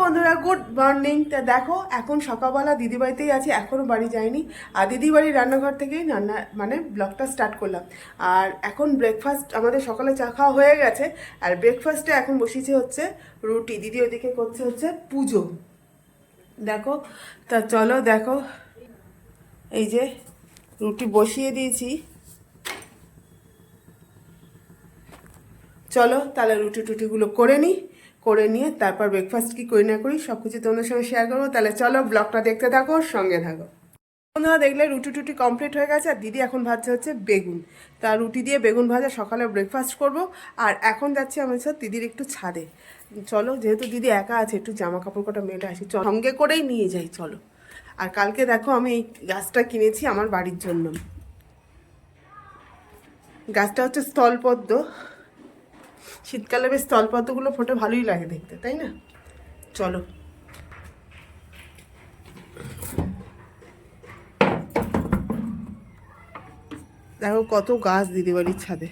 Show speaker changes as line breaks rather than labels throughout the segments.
বন্ধুরা, good morning. তা দেখো, এখন সকালবেলা দিদিবাড়িতেই আছি এখনও বাড়ি যাইনি। আর দিদিবাড়ির রান্নাঘর থেকেই রান্না মানে ব্লগটা স্টার্ট করলাম। আর এখন ব্রেকফাস্ট আমাদের সকালে চা খাওয়া হয়ে গেছে, আর ব্রেকফাস্টে এখন বসিয়েছে হচ্ছে রুটি, দিদি ওইদিকে করছে হচ্ছে পুজো। দেখো, তা চলো দেখো, এই যে রুটি বসিয়ে দিয়েছি। চলো তাহলে রুটি টুটিগুলো করে নিই। করে নিয়ে তারপর ব্রেকফাস্ট কি করি না করি সব কিছু তোমাদের সঙ্গে শেয়ার করব। তাহলে চলো ব্লগটা দেখতে থাকো, সঙ্গে থাকো। বন্ধুরা, দেখলে রুটি টুটি কমপ্লিট হয়ে গেছে, আর দিদি এখন ভাজছে হচ্ছে বেগুন। তা রুটি দিয়ে বেগুন ভাজা, সকালে ব্রেকফাস্ট করব। আর এখন যাচ্ছি আমার সাথে দিদির একটু ছাদে। চলো, যেহেতু দিদি একা আছে, একটু জামা কাপড় কটা মেলে আসি, চল। সঙ্গে করেই নিয়ে যাই, চলো। আর কালকে দেখো আমি এই গাছটা কিনেছি আমার বাড়ির জন্য। গাছটা হচ্ছে স্থলপদ্ম। শীতকালে বেশ স্থলপদ্মগুলো ফোটে, ভালোই লাগে দেখতে, তাই না? চলো। দেখো কত গাছ দিদি বাড়ির ছাদে।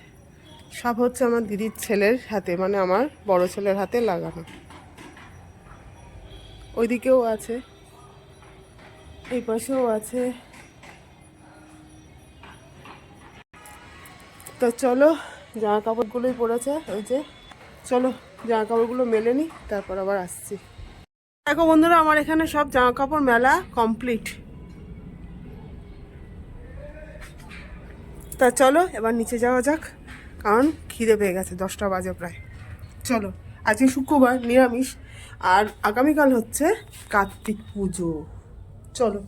সব হচ্ছে আমার দিদির ছেলের হাতে মানে আমার বড় ছেলের হাতে লাগানো। ওইদিকেও আছে, এই পাশেও আছে। তো চলো জামা কাপড়গুলোই পড়েছে ওই যে। চলো, জামা কাপড়গুলো মেলে নিই তারপর আবার আসছি। দেখো বন্ধুরা, আমার এখানে সব জামা কাপড় মেলা কমপ্লিট তা চলো, এবার নিচে যাওয়া যাক, কারণ খিদে পেয়ে গেছে, দশটা বাজে প্রায়। চলো, আজকে শুক্রবার, নিরামিষ, আর আগামীকাল হচ্ছে কার্তিক পুজো। চলো।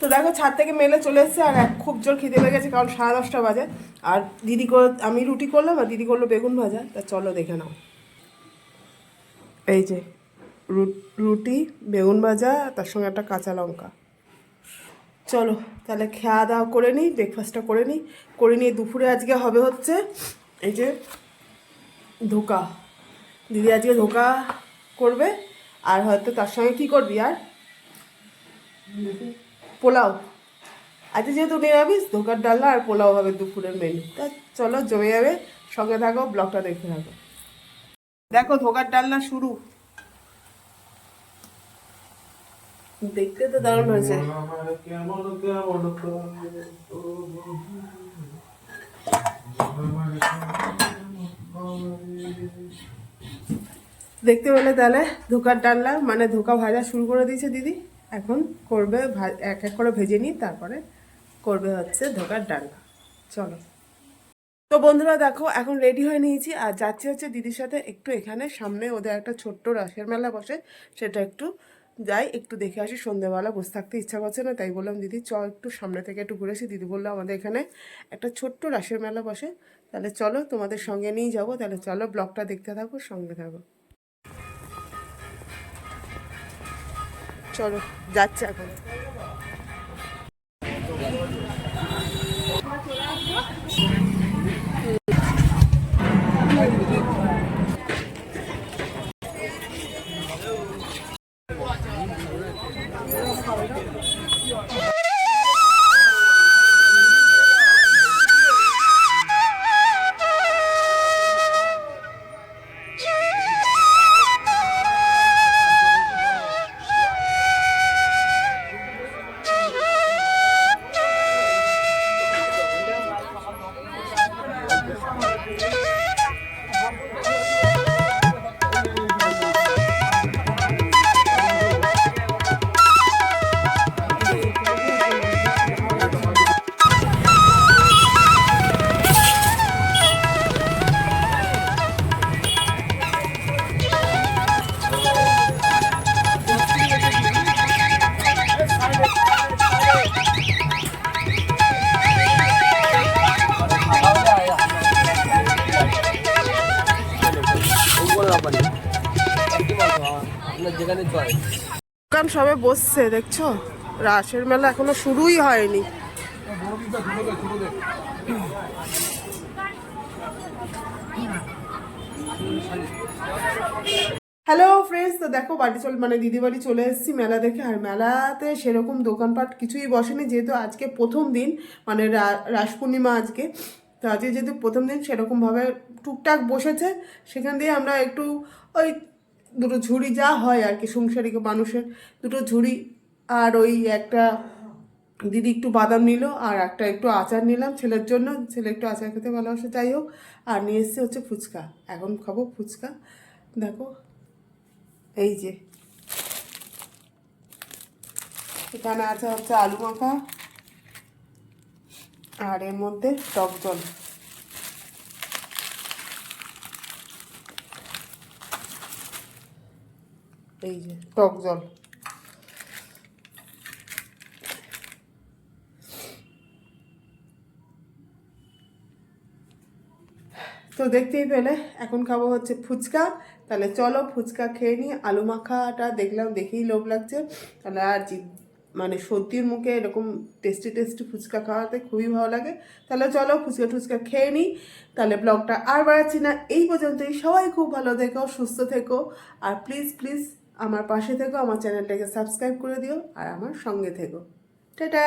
তো দেখো, ছাদ থেকে মেলে চলে এসেছে আর এক খুব জোর খিদে লেগেছে কারণ সাড়ে দশটা বাজে। আর দিদি আমি রুটি করলাম আর দিদি করল বেগুন ভাজা। তা চলো দেখে নাও। এই যে রুটি, বেগুন ভাজা, তার সঙ্গে একটা কাঁচা লঙ্কা। চলো, তাহলে খাওয়া দাওয়া করে নিই ব্রেকফাস্টটা করে নিই। করে নিয়ে দুপুরে আজকে হবে হচ্ছে এই যে ধোকা। দিদি আজকে ধোকা করবে, আর হয়তো তার সঙ্গে কি করবি আর? পোলাও। আজকে যেহেতু নিরামিষ, ধোকার ডালনা আর পোলাও হবে দুপুরের মেনু তা চলো জমে যাবে, সঙ্গে থাকো ব্লগটা দেখতে থাকো। দেখো, ধোকার ডালনা শুরু। দেখতে তো দারুণ হয়েছে। দেখতে পেলে তাহলে ধোকার ডালনা মানে ধোকা ভাজা শুরু করে দিয়েছে দিদি। এখন করবে এক এক করে ভেজে নিই, তারপরে করবে হচ্ছে ধোকার ডালনা চলো। তো বন্ধুরা দেখো, এখন রেডি হয়ে নিয়েছি, আর যাচ্ছি হচ্ছে দিদির সাথে একটু এখানে, সামনে ওদের একটা ছোট্ট রাসের মেলা বসে, সেটা একটু যাই, একটু দেখে আসি, সন্ধ্যেবেলা বসে থাকতে ইচ্ছা করছে না, তাই বললাম, দিদি চ একটু সামনে থেকে একটু ঘুরে আসি। দিদি বলল, আমাদের এখানে একটা ছোট্ট রাসের মেলা বসে, তাহলে চলো তোমাদের সঙ্গে নিয়ে যাব, তাহলে চলো ব্লগটা দেখতে থাকো, সঙ্গে থাকো। চলো যাচ্ছে এখন। দোকান সবে বসছে, দেখছ? রাসের মেলা এখনও শুরুই হয়নি। হ্যালো ফ্রেন্ডস তো দেখো, বাড়ি চল মানে দিদি বাড়ি চলে এসেছি মেলা দেখে। আর মেলাতে সেরকম দোকানপাট কিছুই বসেনি, যেহেতু আজকে প্রথম দিন মানে রাস পূর্ণিমা আজকে। তো আজকে যেহেতু প্রথম দিন, সেরকমভাবে টুকটাক বসেছে। সেখান দিয়ে আমরা একটু ওই দুটো ঝুড়ি যা হয় আর কি, সংসারিক মানুষের দুটো ঝুড়ি আর ওই একটা দিদি একটু বাদাম নিল আর একটা একটু আচার নিলাম ছেলের জন্য, ছেলে একটু আচার খেতে ভালোবাসে, যাই হোক। আর নিয়ে এসছে হচ্ছে ফুচকা। এখন খাব ফুচকা। দেখো, এই যে। এখানে আছে হচ্ছে আলু মাখা আর এর মধ্যে টক জল। এই যে, টক জল। তো দেখতেই পেলে, এখন খাব হচ্ছে ফুচকা। তাহলে চলো ফুচকা খেয়ে নিই। আলু মাখাটা দেখলাম, দেখেই লোভ লাগছে। তাহলে আর মানে সর্দির মুখে এরকম টেস্টি টেস্টি ফুচকা খাওয়াতে খুবই ভালো লাগে। তাহলে চলো ফুচকা টুচকা খেয়ে নিই। তাহলে ব্লগটা আর বাড়াচ্ছি না। এই পর্যন্তই। সবাই খুব ভালো থেকো, সুস্থ থেকো। আর প্লিজ প্লিজ আমার পাশে থেকো আমার চ্যানেলটাকে সাবস্ক্রাইব করে দিও আর আমার সঙ্গে থেকো। টাটা!